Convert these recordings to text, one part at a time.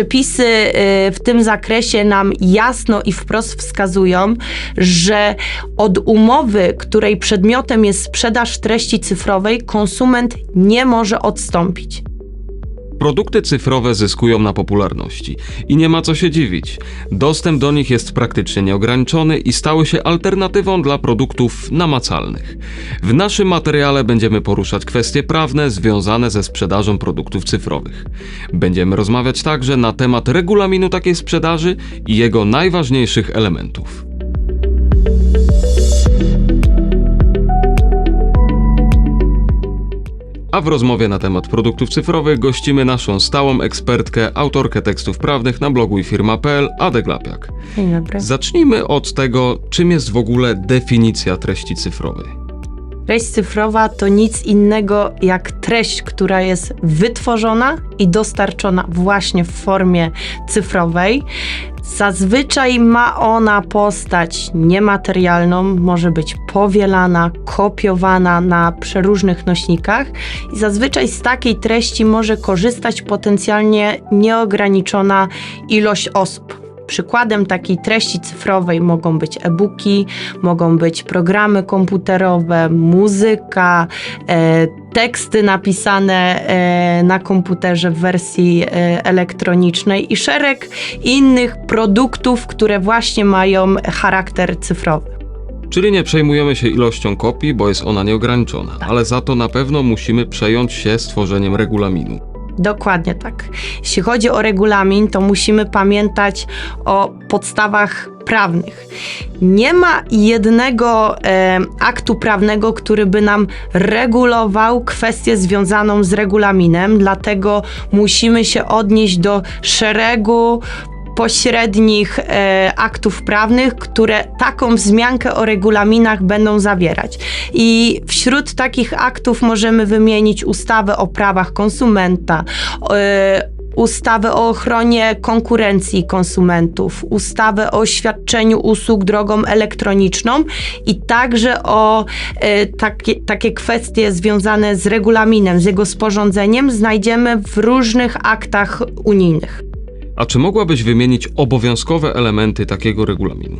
Przepisy y, w tym zakresie nam jasno i wprost wskazują, że od umowy, której przedmiotem jest sprzedaż treści cyfrowej, konsument nie może odstąpić. Produkty cyfrowe zyskują na popularności i nie ma co się dziwić. Dostęp do nich jest praktycznie nieograniczony i stały się alternatywą dla produktów namacalnych. W naszym materiale będziemy poruszać kwestie prawne związane ze sprzedażą produktów cyfrowych. Będziemy rozmawiać także na temat regulaminu takiej sprzedaży i jego najważniejszych elementów. A w rozmowie na temat produktów cyfrowych gościmy naszą stałą ekspertkę, autorkę tekstów prawnych na blogu i firma.pl, Adę Glapiak. Dzień dobry. Zacznijmy od tego, czym jest w ogóle definicja treści cyfrowej. Treść cyfrowa to nic innego jak treść, która jest wytworzona i dostarczona właśnie w formie cyfrowej. Zazwyczaj ma ona postać niematerialną, może być powielana, kopiowana na przeróżnych nośnikach i zazwyczaj z takiej treści może korzystać potencjalnie nieograniczona ilość osób. Przykładem takiej treści cyfrowej mogą być e-booki, mogą być programy komputerowe, muzyka, e, teksty napisane e, na komputerze w wersji e, elektronicznej i szereg innych produktów, które właśnie mają charakter cyfrowy. Czyli nie przejmujemy się ilością kopii, bo jest ona nieograniczona, ale za to na pewno musimy przejąć się stworzeniem regulaminu. Dokładnie tak. Jeśli chodzi o regulamin, to musimy pamiętać o podstawach prawnych. Nie ma jednego e, aktu prawnego, który by nam regulował kwestię związaną z regulaminem, dlatego musimy się odnieść do szeregu pośrednich e, aktów prawnych, które taką wzmiankę o regulaminach będą zawierać. I wśród takich aktów możemy wymienić ustawę o prawach konsumenta, e, ustawę o ochronie konkurencji konsumentów, ustawę o świadczeniu usług drogą elektroniczną i także o e, takie, takie kwestie związane z regulaminem, z jego sporządzeniem znajdziemy w różnych aktach unijnych. A czy mogłabyś wymienić obowiązkowe elementy takiego regulaminu?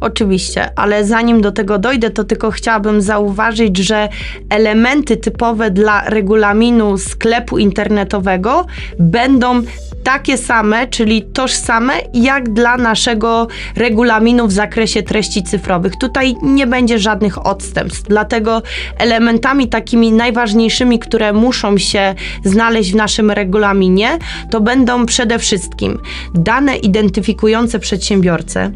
Oczywiście, ale zanim do tego dojdę, to tylko chciałabym zauważyć, że elementy typowe dla regulaminu sklepu internetowego będą takie same, czyli tożsame jak dla naszego regulaminu w zakresie treści cyfrowych. Tutaj nie będzie żadnych odstępstw, dlatego elementami takimi najważniejszymi, które muszą się znaleźć w naszym regulaminie, to będą przede wszystkim dane identyfikujące przedsiębiorcę,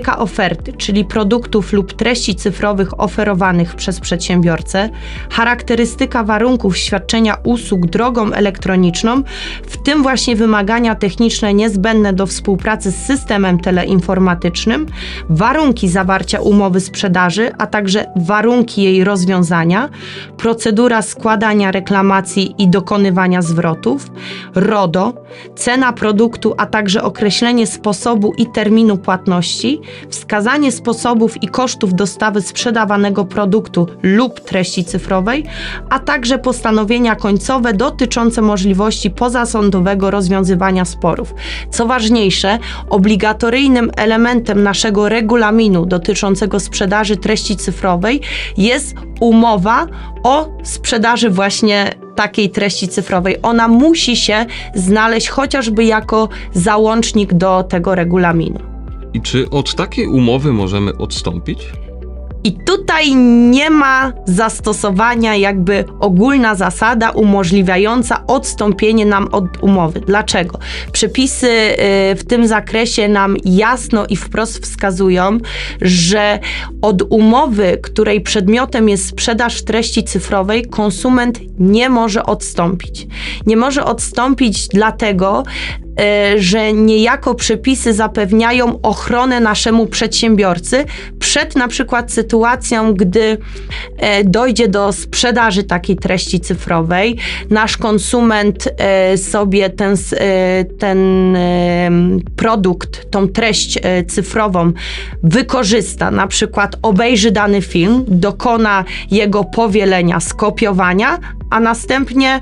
charakterystyka oferty, czyli produktów lub treści cyfrowych oferowanych przez przedsiębiorcę, charakterystyka warunków świadczenia usług drogą elektroniczną, w tym właśnie wymagania techniczne niezbędne do współpracy z systemem teleinformatycznym, warunki zawarcia umowy sprzedaży, a także warunki jej rozwiązania, procedura składania reklamacji i dokonywania zwrotów, RODO, cena produktu, a także określenie sposobu i terminu płatności, wskazanie sposobów i kosztów dostawy sprzedawanego produktu lub treści cyfrowej, a także postanowienia końcowe dotyczące możliwości pozasądowego rozwiązywania sporów. Co ważniejsze, obligatoryjnym elementem naszego regulaminu dotyczącego sprzedaży treści cyfrowej jest umowa o sprzedaży właśnie takiej treści cyfrowej. Ona musi się znaleźć chociażby jako załącznik do tego regulaminu. I czy od takiej umowy możemy odstąpić? I tutaj nie ma zastosowania jakby ogólna zasada umożliwiająca odstąpienie nam od umowy. Dlaczego? Przepisy y, w tym zakresie nam jasno i wprost wskazują, że od umowy, której przedmiotem jest sprzedaż treści cyfrowej, konsument nie może odstąpić. Nie może odstąpić dlatego, że niejako przepisy zapewniają ochronę naszemu przedsiębiorcy przed na przykład sytuacją, gdy e, dojdzie do sprzedaży takiej treści cyfrowej, nasz konsument e, sobie ten, e, ten e, produkt, tą treść e, cyfrową wykorzysta, na przykład obejrzy dany film, dokona jego powielenia, skopiowania, a następnie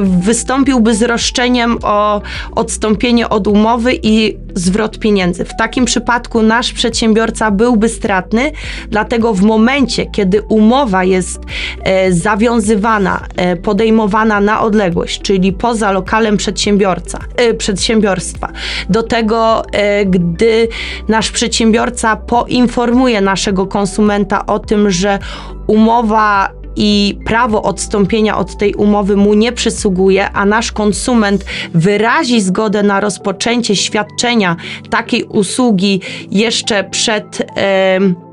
wystąpiłby z roszczeniem o odstąpienie od umowy i zwrot pieniędzy. W takim przypadku nasz przedsiębiorca byłby stratny, dlatego w momencie, kiedy umowa jest e, zawiązywana, e, podejmowana na odległość, czyli poza lokalem przedsiębiorca, e, przedsiębiorstwa, do tego, e, gdy nasz przedsiębiorca poinformuje naszego konsumenta o tym, że umowa i prawo odstąpienia od tej umowy mu nie przysługuje, a nasz konsument wyrazi zgodę na rozpoczęcie świadczenia takiej usługi jeszcze przed. em,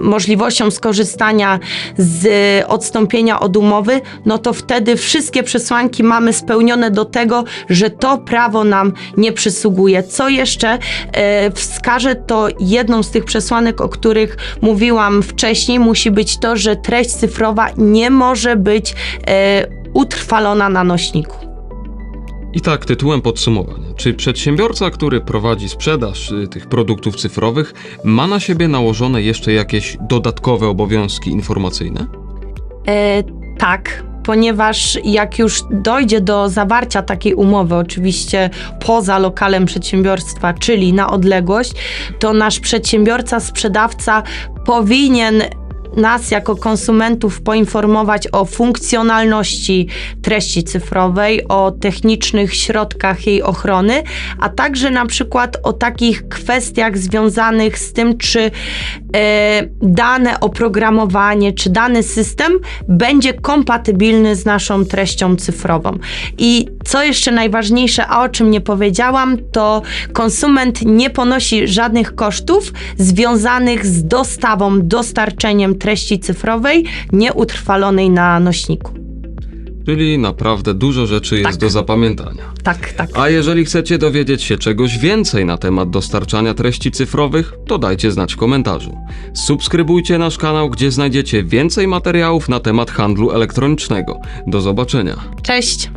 możliwością skorzystania z odstąpienia od umowy, no to wtedy wszystkie przesłanki mamy spełnione do tego, że to prawo nam nie przysługuje. Co jeszcze e, wskażę, to jedną z tych przesłanek, o których mówiłam wcześniej, musi być to, że treść cyfrowa nie może być e, utrwalona na nośniku. I tak, tytułem podsumowania. Czy przedsiębiorca, który prowadzi sprzedaż y, tych produktów cyfrowych, ma na siebie nałożone jeszcze jakieś dodatkowe obowiązki informacyjne? E, tak, ponieważ jak już dojdzie do zawarcia takiej umowy, oczywiście poza lokalem przedsiębiorstwa, czyli na odległość, to nasz przedsiębiorca, sprzedawca powinien nas jako konsumentów poinformować o funkcjonalności treści cyfrowej, o technicznych środkach jej ochrony, a także na przykład o takich kwestiach związanych z tym, czy e, dane oprogramowanie, czy dany system będzie kompatybilny z naszą treścią cyfrową. I co jeszcze najważniejsze, a o czym nie powiedziałam, to konsument nie ponosi żadnych kosztów związanych z dostawą, dostarczeniem treści cyfrowej nieutrwalonej na nośniku. Czyli naprawdę dużo rzeczy jest Tak. do zapamiętania. Tak, tak. A jeżeli chcecie dowiedzieć się czegoś więcej na temat dostarczania treści cyfrowych, to dajcie znać w komentarzu. Subskrybujcie nasz kanał, gdzie znajdziecie więcej materiałów na temat handlu elektronicznego. Do zobaczenia. Cześć!